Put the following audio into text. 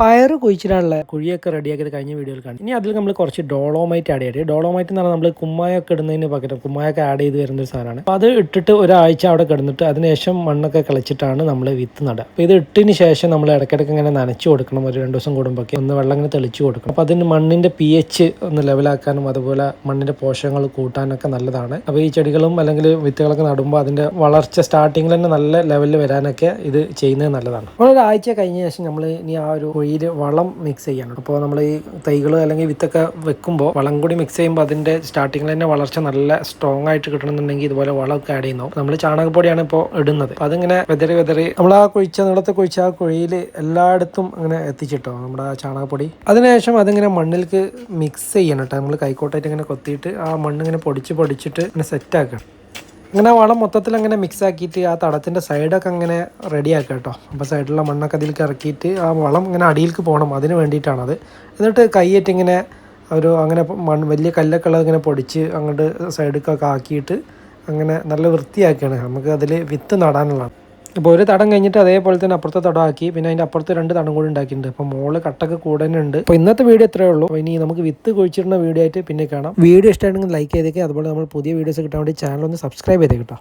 പയർ കുഴിച്ചിടാനുള്ള കുഴിയൊക്കെ റെഡിയാക്കിയത് കഴിഞ്ഞ വീഡിയോയിൽ കാണും ഇനി അതിൽ നമ്മൾ കുറച്ച് ഡോളോമൈറ്റ് ആഡ് ചെയ്യും ഡോളോമൈറ്റ് എന്ന് പറഞ്ഞാൽ നമ്മൾ കുമ്മായൊക്കെ ഇടുന്നതിന് പകരം കുമ്മായൊക്കെ ആഡ് ചെയ്ത് വരുന്ന ഒരു സാധനമാണ്. അപ്പോൾ അത് ഇട്ടിട്ട് ഒരാഴ്ച അവിടെ കിടന്നിട്ട് അതിനുശേഷം മണ്ണൊക്കെ കളിച്ചിട്ടാണ് നമ്മൾ വിത്ത് നടുക. അപ്പോൾ ഇത് ഇട്ടതിന് ശേഷം നമ്മൾ ഇടയ്ക്കിടയ്ക്ക് ഇങ്ങനെ നനച്ചു കൊടുക്കണം. ഒരു രണ്ട് ദിവസം കൂടുമ്പോൾ ഒന്ന് വെള്ളം ഇങ്ങനെ തെളിച്ച് കൊടുക്കണം. അപ്പോൾ അതിന് മണ്ണിന്റെ പി എച്ച് ഒന്ന് ലെവലാക്കാനും അതുപോലെ മണ്ണിന്റെ പോഷകങ്ങൾ കൂട്ടാനൊക്കെ നല്ലതാണ്. അപ്പോൾ ഈ ചെടികളും അല്ലെങ്കിൽ വിത്തുകളൊക്കെ നടുമ്പോൾ അതിന്റെ വളർച്ച സ്റ്റാർട്ടിങ്ങിൽ തന്നെ നല്ല ലെവലിൽ വരാനൊക്കെ ഇത് ചെയ്യുന്നത് നല്ലതാണ്. അപ്പോൾ ഒരാഴ്ച കഴിഞ്ഞ ശേഷം നമ്മൾ ഇനി ആ ഒരു കുഴിയിൽ വളം മിക്സ് ചെയ്യണം അപ്പോൾ നമ്മൾ ഈ തൈകൾ അല്ലെങ്കിൽ വിത്തൊക്കെ വെക്കുമ്പോൾ വളം കൂടി മിക്സ് ചെയ്യുമ്പോൾ അതിന്റെ സ്റ്റാർട്ടിങ്ങിൽ തന്നെ വളർച്ച നല്ല സ്ട്രോങ് ആയിട്ട് കിട്ടണമെന്നുണ്ടെങ്കിൽ ഇതുപോലെ വളമൊക്കെ ആഡ് ചെയ്യുന്നു. നമ്മൾ ചാണകപ്പൊടിയാണ് ഇപ്പോൾ ഇടുന്നത്. അപ്പോൾ അതിങ്ങനെ വെതറി വെതറി നമ്മൾ ആ കുഴിച്ച നിളത്തെ കുഴിച്ച ആ കുഴിയിൽ എല്ലായിടത്തും അങ്ങനെ എത്തിച്ചിട്ടോ നമ്മുടെ ആ ചാണകപ്പൊടി. അതിനുശേഷം അതിങ്ങനെ മണ്ണിലേക്ക് മിക്സ് ചെയ്യണം കേട്ടോ നമ്മൾ കൈക്കോട്ടായിട്ട് ഇങ്ങനെ കൊത്തിയിട്ട് ആ മണ്ണിങ്ങനെ പൊടിച്ച് പൊടിച്ചിട്ട് ഇങ്ങനെ സെറ്റാക്കണം ഇങ്ങനെ വളം മൊത്തത്തിൽ അങ്ങനെ മിക്സ് ആക്കിയിട്ട് ആ തടത്തിന്റെ സൈഡൊക്കെ അങ്ങനെ റെഡി ആക്കുക കേട്ടോ. അപ്പോൾ സൈഡിലുള്ള മണ്ണൊക്കെ അതിലേക്ക് ഇറക്കിയിട്ട് ആ വളം ഇങ്ങനെ അടിയിലേക്ക് പോകണം. അതിന് വേണ്ടിയിട്ടാണത്. എന്നിട്ട് കൈയേറ്റ് ഇങ്ങനെ ഒരു അങ്ങനെ മണ്ണ് വലിയ കല്ലൊക്കെ ഉള്ളത് ഇങ്ങനെ പൊടിച്ച് അങ്ങോട്ട് സൈഡിലേക്കൊക്കെ ആക്കിയിട്ട് അങ്ങനെ നല്ല വൃത്തിയാക്കിയാണ്. നമുക്ക് അതിൽ വിത്ത് നടാനുള്ളതാണ്. ഇപ്പോൾ ഒരു തടം കഴിഞ്ഞിട്ട് അതേപോലെ തന്നെ അപ്പുറത്തെ തടമാക്കി. പിന്നെ അതിന്റെ അപ്പുറത്ത് രണ്ട് തടം കൂടി ഉണ്ടാക്കിയിട്ടുണ്ട്. അപ്പോൾ മോൾ കട്ടൊക്കെ കൂടുതലുണ്ട് അപ്പോൾ ഇന്നത്തെ വീഡിയോ ഇത്രയേ ഉള്ളൂ. അപ്പോൾ ഇനി നമുക്ക് വിത്ത് കുഴിച്ചിടുന്ന വീഡിയോ ആയിട്ട് പിന്നെ കാണാം. വീഡിയോ ഇഷ്ടമാണെങ്കിൽ ലൈക്ക് ചെയ്തേക്കുക അതുപോലെ നമ്മൾ പുതിയ വീഡിയോസ് കിട്ടാൻ വേണ്ടി ചാനൽ ഒന്ന് സബ്സ്ക്രൈബ് ചെയ്തേക്കട്ടോ